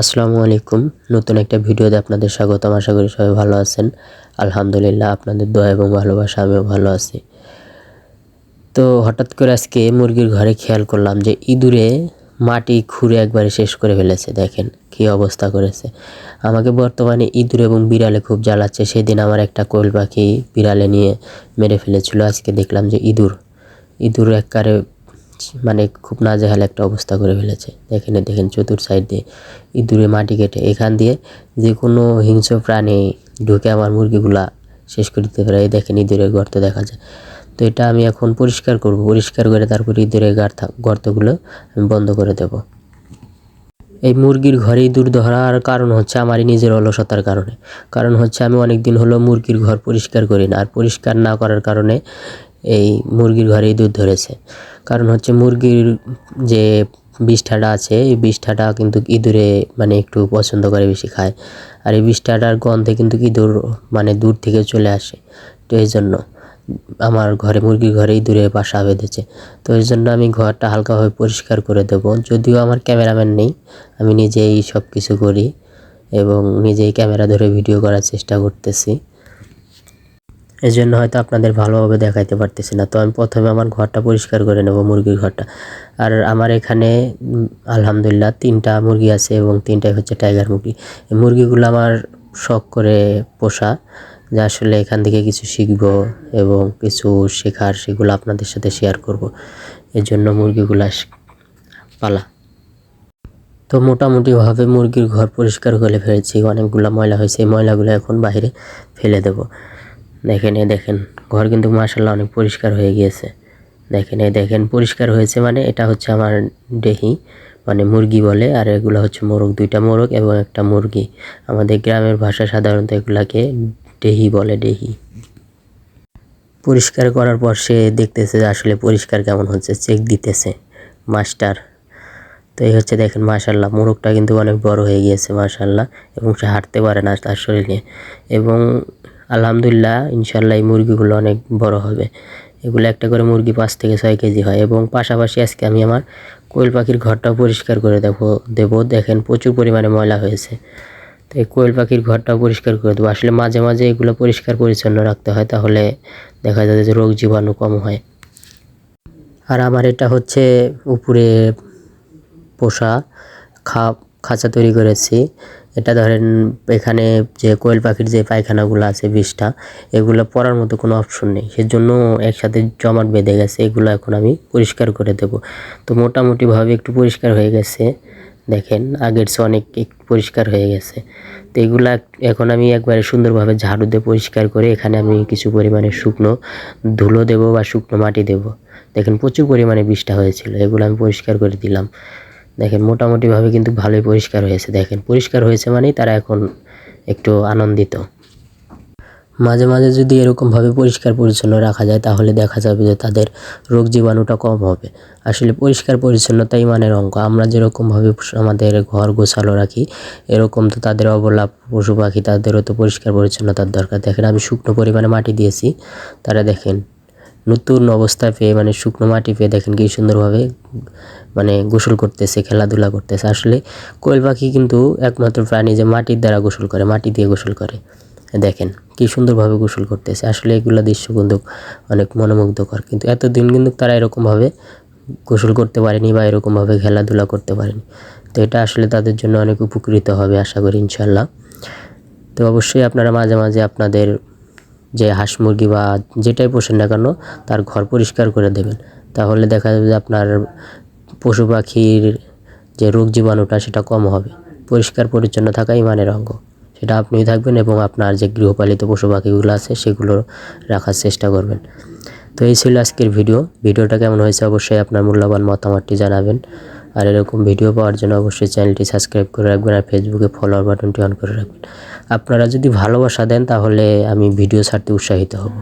আসসালামু আলাইকুম। নতুন একটা ভিডিওতে আপনাদের স্বাগতম। আশা করি সবাই ভালো আছেন। আলহামদুলিল্লাহ আপনাদের দোয়া এবং ভালোবাসা আমিও ভালো আছি। তো হঠাৎ করে আজকে মুরগির ঘরে খেয়াল করলাম যে ইঁদুরে মাটি খুঁড়ে একবারে শেষ করে ফেলেছে। দেখেন কী অবস্থা করেছে। আমাকে বর্তমানে ইঁদুর এবং বিড়ালে খুব জ্বালাচ্ছে। সেদিন আমার একটা কোয়েল পাখি বিড়ালে নিয়ে মেরে ফেলেছিল। আজকে দেখলাম যে ইঁদুর। ইঁদুর একবারে মানে খুব নাজেহাল একটা অবস্থা করে ফেলেছে। দেখেন দেখেন চতুর সাইড দিয়ে ইঁদুরে মাটি কেটে এখান দিয়ে যে কোনো হিংস্র প্রাণী ঢুকে আমার মুরগিগুলা শেষ করে দিতে পারে। এই দেখেন ইঁদুরের গর্ত দেখা যায়। তো এটা আমি এখন পরিষ্কার করব। পরিষ্কার করে তারপর ইঁদুরের গার গর্তগুলো আমি বন্ধ করে দেব। এই মুরগির ঘরে ইঁদুর ধরার কারণ হচ্ছে আমারই নিজের অলসতার কারণে। কারণ হচ্ছে আমি অনেক দিন হলো মুরগির ঘর পরিষ্কার করি না। আর পরিষ্কার না করার কারণে এই মুরগির ঘরে ইঁদুর ধরেছে। কারণ হচ্ছে মুরগির যে বিষ্ঠাটা আছে, এই বিষ্ঠাটা কিন্তু ইঁদুরে মানে একটু পছন্দ করে বেশি খায়। আর এই বিষ্ঠাটার গন্ধে কিন্তু ইঁদুর মানে দূর থেকে চলে আসে। তো এই জন্য আমার ঘরে, মুরগির ঘরে ইঁদুরে বাসা বেঁধেছে। তো এই জন্য আমি ঘরটা হালকাভাবে পরিষ্কার করে দেবো। যদিও আমার ক্যামেরাম্যান নেই, আমি নিজেই সব কিছু করি এবং নিজেই ক্যামেরা ধরে ভিডিও করার চেষ্টা করতেছি। এই জন্য হয়তো আপনাদের ভালোভাবে দেখাইতে পারতেছি না। তো আমি প্রথমে আমার ঘরটা পরিষ্কার করে নেব, মুরগির ঘরটা। আর আমার এখানে আলহামদুলিল্লাহ তিনটা মুরগি আছে এবং তিনটাই হচ্ছে টাইগার মুরগি। এই মুরগিগুলো আমার শখ করে পোষা, যে আসলে এখান থেকে কিছু শিখব এবং কিছু শেখার সেগুলো আপনাদের সাথে শেয়ার করব। এর জন্য মুরগিগুলো পালা। তো মোটামুটিভাবে মুরগির ঘর পরিষ্কার করে ফেলেছি, অনেকগুলো ময়লা হয়েছে, এই ময়লাগুলো এখন বাইরে ফেলে দেবো। দেখেন এ দেখেন, ঘর কিন্তু মাসাল্লাহ অনেক পরিষ্কার হয়ে গিয়েছে। দেখেন এ দেখেন, পরিষ্কার হয়েছে মানে এটা হচ্ছে আমার ডেহি মানে মুরগি বলে, আর এগুলো হচ্ছে মোরগ, দুইটা মোরগ এবং একটা মুরগি। আমাদের গ্রামের ভাষা সাধারণত এগুলাকে ডেহি বলে ডেহি পরিষ্কার করার পর সে দেখতেছে আসলে পরিষ্কার কেমন হচ্ছে চেক দিতেছে, মাস্টার। তো এই হচ্ছে দেখেন মাশাল্লাহ মোরগটা কিন্তু অনেক বড় হয়ে গিয়েছে মাশাল্লাহ এবং সে হাঁটতে পারে না তার শরীরে। এবং আলহামদুলিল্লাহ ইনশাল্লাহ এই মুরগিগুলো অনেক বড় হবে। এগুলো একটা করে মুরগি পাঁচ থেকে ছয় কেজি হয় এবং পাশাপাশি আজকে আমি আমার কোয়েল পাখির ঘরটাও পরিষ্কার করে দেবো দেবো। দেখেন প্রচুর পরিমাণে ময়লা হয়েছে। তো এই কোয়েল পাখির ঘরটাও পরিষ্কার করে দেবো। আসলে মাঝে মাঝে এগুলো পরিষ্কার পরিচ্ছন্ন রাখতে হয়, তাহলে দেখা যায় যে রোগ জীবাণু কম হয়। আর আমার এটা হচ্ছে উপরে পোষা খা খাঁচা তৈরি করেছি। এটা ধরেন এখানে যে কোয়েল পাখির যে পায়খানাগুলো আছে বিষটা এগুলো পড়ার মতো কোনো অপশন নেই। সেজন্য একসাথে জমাট বেঁধে গেছে, এগুলো এখন আমি পরিষ্কার করে দেব। তো মোটামুটিভাবে একটু পরিষ্কার হয়ে গেছে। দেখেন, আগের চেয়ে অনেক পরিষ্কার হয়ে গেছে। তো এগুলো এখন আমি একবারে সুন্দরভাবে ঝাড়ু দিয়ে পরিষ্কার করে এখানে আমি কিছু পরিমাণে শুকনো ধুলো দেবো বা শুকনো মাটি দেবো। দেখেন প্রচুর পরিমাণে বিষটা হয়েছিল, এগুলো আমি পরিষ্কার করে দিলাম। দেখেন, মোটামুটিভাবে কিন্তু ভালোই পরিষ্কার হয়েছে। দেখেন, পরিষ্কার হয়েছে মানেই তারা এখন একটু আনন্দিত। মাঝে মাঝে যদি এরকমভাবে পরিষ্কার পরিচ্ছন্ন রাখা যায়, তাহলে দেখা যাবে যে তাদের রোগ জীবাণুটা কম হবে। আসলে পরিষ্কার পরিচ্ছন্নতাই মানের অঙ্ক আমরা যেরকমভাবে আমাদের ঘর গোছালো রাখি, এরকম তো তাদের অবলা পশু পাখি, তাদেরও তো পরিষ্কার পরিচ্ছন্নতার দরকার। দেখেন, আমি শুকনো পরিমাণে মাটি দিয়েছি। তারা দেখেন নতুন অবস্থা পেয়ে মানে শুকনো মাটি পেয়ে দেখেন কি সুন্দরভাবে মানে গোসল করতেছে, খেলাধুলা করতেছে। আসলে কোয়েল পাখি কিন্তু একমাত্র প্রাণী যে মাটির দ্বারা গোসল করে, মাটি দিয়ে গোসল করে। দেখেন কি সুন্দরভাবে গোসল করতেছে। আসলে এগুলো দৃশ্য কিন্তু অনেক মনোমুগ্ধকর। কিন্তু এতদিন কিন্তু তারা এরকমভাবে গোসল করতে পারেনি বা এরকমভাবে খেলাধুলা করতে পারেনি। তো এটা আসলে তাদের জন্য অনেক উপকৃত হবে, আশা করি ইনশাল্লাহ তো অবশ্যই আপনারা মাঝে মাঝে আপনাদের যে হাঁস মুরগি বা যেটাই পোষেন না কেন, তার ঘর পরিষ্কার করে দেবেন। তাহলে দেখা যাবে যে আপনার পশু পাখির যে রোগ জীবাণুটা, সেটা কম হবে। পরিষ্কার পরিচ্ছন্ন থাকা ইমানের অঙ্গ। সেটা আপনিই থাকবেন এবং আপনার যে গৃহপালিত পশু পাখিগুলো আছে, সেগুলো রাখার চেষ্টা করবেন। তো এই ছিল আজকের ভিডিও। ভিডিওটা কেমন হয়েছে অবশ্যই আপনার মূল্যবান মতামতটি জানাবেন। আর এরকম ভিডিও পাওয়ার জন্য অবশ্যই চ্যানেলটি সাবস্ক্রাইব করে রাখবেন আর ফেসবুকে ফলোয়ার বাটনটি অন করে রাখবেন। আপনারা যদি ভালোবাসা দেন তাহলে আমি ভিডিও ছাড়তে উৎসাহিত হব।